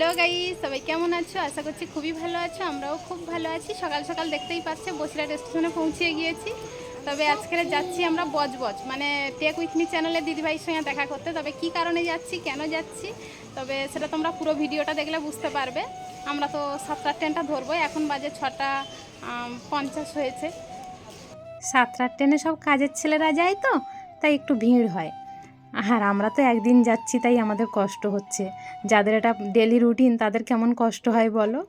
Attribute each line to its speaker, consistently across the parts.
Speaker 1: Hello guy সবাই কেমন আছো? আশা করছি খুবই ভালো আছো, আমরাও খুব ভালো আছি। সকাল সকাল দেখতেই পাচ্ছে, বসিরহাট স্টেশনে পৌঁছে গিয়েছি। তবে আজকে যাচ্ছি আমরা বজবজ মানে টেক উইথ মি চ্যানেলের দিদিভাইয়ের সঙ্গে দেখা করতে। তবে কি কারণে যাচ্ছি, কেন যাচ্ছি, তবে সেটা তোমরা পুরো ভিডিওটা দেখলে বুঝতে পারবে। আমরা তো সাতটার ট্রেনটা ধরবো, এখন বাজে ছটা পঞ্চাশ হয়েছে।
Speaker 2: সাতটার ট্রেনে সব কাজের ছেলেরা যায় তো, তাই একটু ভিড় হয়। আর আমরা তো একদিন যাচ্ছি, তাই আমাদের কষ্ট হচ্ছে। যাদের এটা ডেলি রুটিন তাদের কেমন কষ্ট হয় বলো?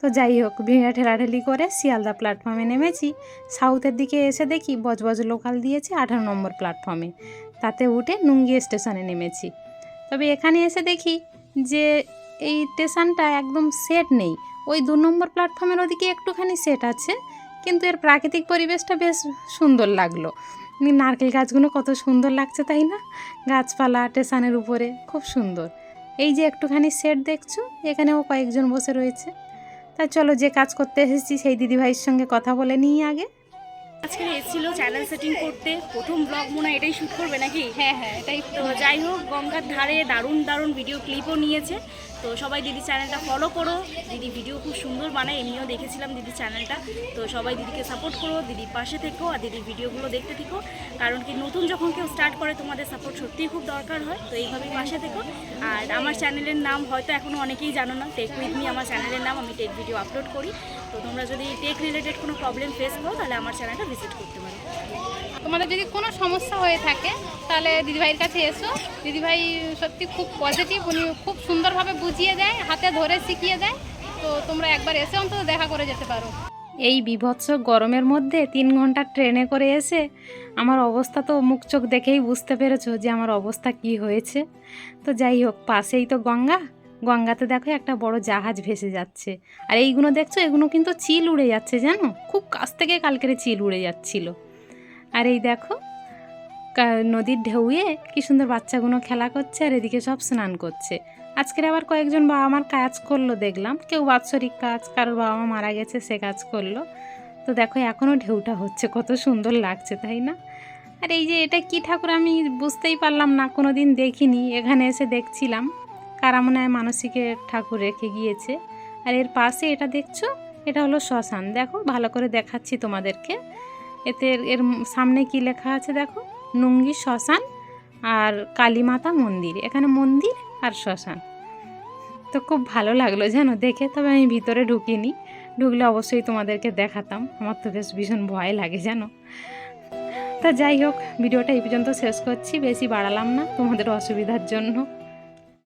Speaker 2: তো যাই হোক, ভিড়ে ঠেলাঠেলি করে শিয়ালদা প্ল্যাটফর্মে নেমেছি। সাউথের দিকে এসে দেখি বজবজ লোকাল দিয়েছে আঠারো নম্বর প্ল্যাটফর্মে তাতে উঠে নুঙ্গি স্টেশনে নেমেছি। তবে এখানে এসে দেখি যে এই স্টেশনটা একদম সেট নেই। ওই দু নম্বর প্ল্যাটফর্মের ওদিকে একটুখানি সেট আছে, কিন্তু এর প্রাকৃতিক পরিবেশটা বেশ সুন্দর লাগল। নারকেল গাছগুলো কত সুন্দর লাগছে, তাই না? গাছপালা স্টেশনের উপরে, খুব সুন্দর। এই যে একটুখানি সেট দেখছ, এখানেও কয়েকজন বসে রয়েছে। তা চলো যে কাজ করতে এসেছি, সেই দিদিভাইয়ের সঙ্গে কথা বলে নিই আগে।
Speaker 3: আজকে এসেছিল চ্যানেল সেটিং করতে। প্রথম ব্লগ মনে হয় এটাই শ্যুট করবে নাকি?
Speaker 1: হ্যাঁ হ্যাঁ এটাই
Speaker 3: তো যাই হোক গঙ্গার ধারে দারুণ দারুণ ভিডিও ক্লিপও নিয়েছে। তো সবাই দিদি চ্যানেলটা ফলো করো। দিদি ভিডিও খুব সুন্দর বানায় এমনিও দেখেছিলাম দিদি চ্যানেলটা তো সবাই দিদিকে সাপোর্ট করো দিদির পাশে থেকো আর দিদির ভিডিওগুলো দেখতে থেকো। কারণ কি নতুন যখন কেউ স্টার্ট করে তোমাদের সাপোর্ট সত্যিই খুব দরকার হয়। তো এইভাবেই পাশে থেকো। আর আমার চ্যানেলের নাম হয়তো এখনও অনেকেই জানো না। টেক উইথ মি আমার চ্যানেলের নাম আমি টেক ভিডিও আপলোড করি। তো তোমরা যদি টেক রিলেটেড কোনো প্রবলেম ফেস করো তাহলে আমার চ্যানেলটা ভিজিট করতে পারো।
Speaker 1: তোমাদের যদি কোনো সমস্যা হয়ে থাকে, তাহলে দিদিভাইয়ের কাছে এসো। দিদিভাই সত্যি খুব পজিটিভ উনি খুব সুন্দরভাবে বুঝিয়ে দেয়, হাতে ধরে শিখিয়ে দেয়। তো তোমরা একবার এসে অন্তত দেখা করে যেতে পারো।
Speaker 2: এই বিভৎস গরমের মধ্যে তিন ঘণ্টা ট্রেনে করে এসে আমার অবস্থা তো মুখ চোখ দেখেই বুঝতে পেরেছ যে আমার অবস্থা কি হয়েছে। তো যাই হোক, পাশেই তো গঙ্গা। গঙ্গাতে দেখো একটা বড় জাহাজ ভেসে যাচ্ছে। আর এইগুলো দেখছ? এগুলো কিন্তু চিল উড়ে যাচ্ছে, জানো? খুব কাছ থেকে কালকেরে চিল উড়ে যাচ্ছিল। আর এই দেখো নদীর ঢেউয়ে কি সুন্দর বাচ্চাগুলো খেলা করছে আর এদিকে সব স্নান করছে। আজকের আবার কয়েকজন বাবা মার কাজ করল, দেখলাম। কেউ বাৎসরিক কাজ, কারোর বাবা মা মারা গেছে, সে কাজ করল। তো দেখো এখনও ঢেউটা হচ্ছে, কত সুন্দর লাগছে, তাই না? আর এই যে এটা কি ঠাকুর আমি বুঝতেই পারলাম না কোনো দিন দেখিনি। এখানে এসে দেখছিলাম। কারা মনে হয় মানসিকের ঠাকুর রেখে গিয়েছে। আর এর পাশে এটা দেখছ? এটা হলো শ্মশান। দেখো, ভালো করে দেখাচ্ছি তোমাদেরকে। এতে এর- এর সামনে কি লেখা আছে দেখো? নুঙ্গি শ্মশান আর কালীমাতা মন্দির। এখানে মন্দির আর শ্মশান। তো খুব ভালো লাগল জানো, দেখে। তবে আমি ভিতরে ঢুকিনি। ঢুকলে অবশ্যই তোমাদেরকে দেখাতাম। আমার তো বেশ ভীষণ ভয় লাগে জানো। তা যাই হোক, ভিডিওটা এই পর্যন্ত শেষ করছি। বেশি বাড়ালাম না তোমাদের অসুবিধার জন্য।